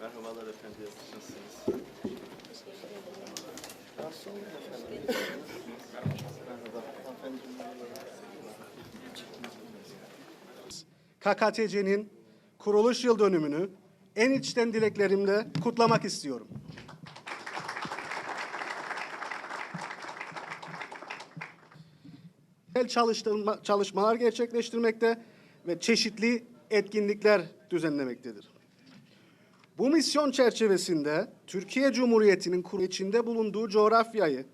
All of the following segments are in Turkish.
Merhabalar efendim. Nasılsınız? Rahatsız olmayın efendim. Merhaba. KKTC'nin kuruluş yıl dönümünü en içten dileklerimle kutlamak istiyorum. El çalışmalar gerçekleştirmekte ve çeşitli etkinlikler düzenlemektedir. Bu misyon çerçevesinde Türkiye Cumhuriyeti'nin içinde bulunduğu coğrafyayı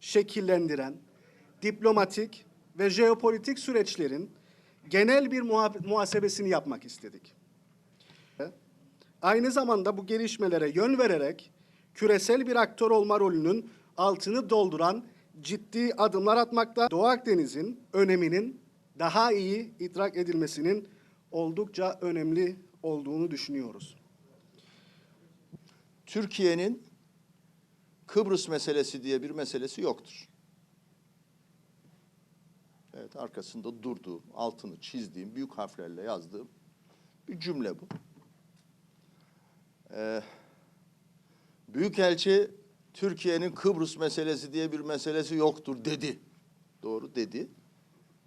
şekillendiren diplomatik ve jeopolitik süreçlerin genel bir muha- muhasebesini yapmak istedik. Aynı zamanda bu gelişmelere yön vererek küresel bir aktör olma rolünün altını dolduran ciddi adımlar atmakta. Doğu Akdeniz'in öneminin daha iyi idrak edilmesinin oldukça önemli olduğunu düşünüyoruz. Türkiye'nin Kıbrıs meselesi diye bir meselesi yoktur. Evet arkasında durduğum, altını çizdiğim, büyük harflerle yazdığım bir cümle bu. Ee, Büyükelçi Türkiye'nin Kıbrıs meselesi diye bir meselesi yoktur dedi. Doğru dedi.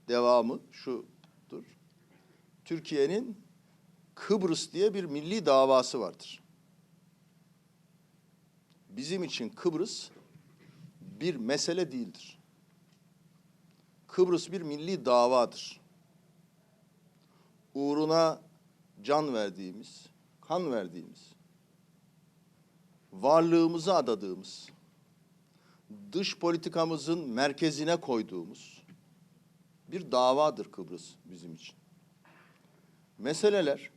Devamı şudur. Türkiye'nin Kıbrıs diye bir milli davası vardır. Bizim için Kıbrıs bir mesele değildir. Kıbrıs bir milli davadır. Uğruna can verdiğimiz, kan verdiğimiz, varlığımızı adadığımız, dış politikamızın merkezine koyduğumuz bir davadır Kıbrıs bizim için. Meseleler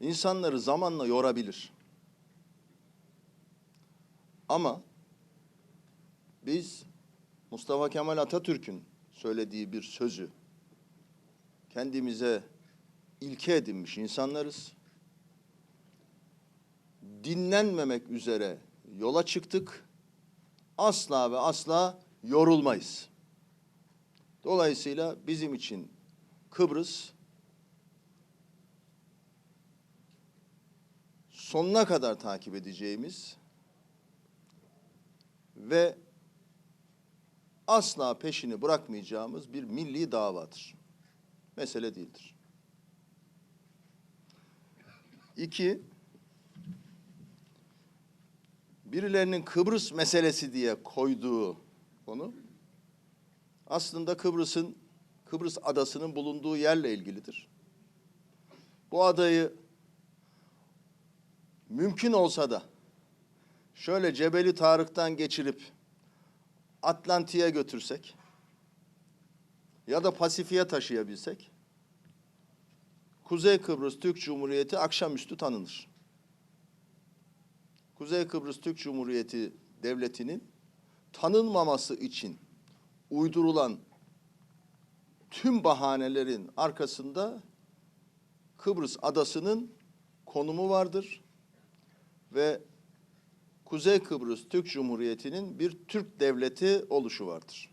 insanları zamanla yorabilir. Ama biz Mustafa Kemal Atatürk'ün söylediği bir sözü kendimize ilke edinmiş insanlarız. Dinlenmemek üzere yola çıktık. Asla ve asla yorulmayız. Dolayısıyla bizim için Kıbrıs sonuna kadar takip edeceğimiz ve asla peşini bırakmayacağımız bir milli davadır. Mesele değildir. İki, birilerinin Kıbrıs meselesi diye koyduğu konu aslında Kıbrıs'ın Kıbrıs adasının bulunduğu yerle ilgilidir. Bu adayı mümkün olsa da şöyle Cebeli Tarık'tan geçirip Atlantik'e götürsek ya da Pasifik'e taşıyabilsek Kuzey Kıbrıs Türk Cumhuriyeti akşamüstü tanınır. Kuzey Kıbrıs Türk Cumhuriyeti devletinin tanınmaması için uydurulan tüm bahanelerin arkasında Kıbrıs adasının konumu vardır ve Kuzey Kıbrıs Türk Cumhuriyeti'nin bir Türk devleti oluşu vardır.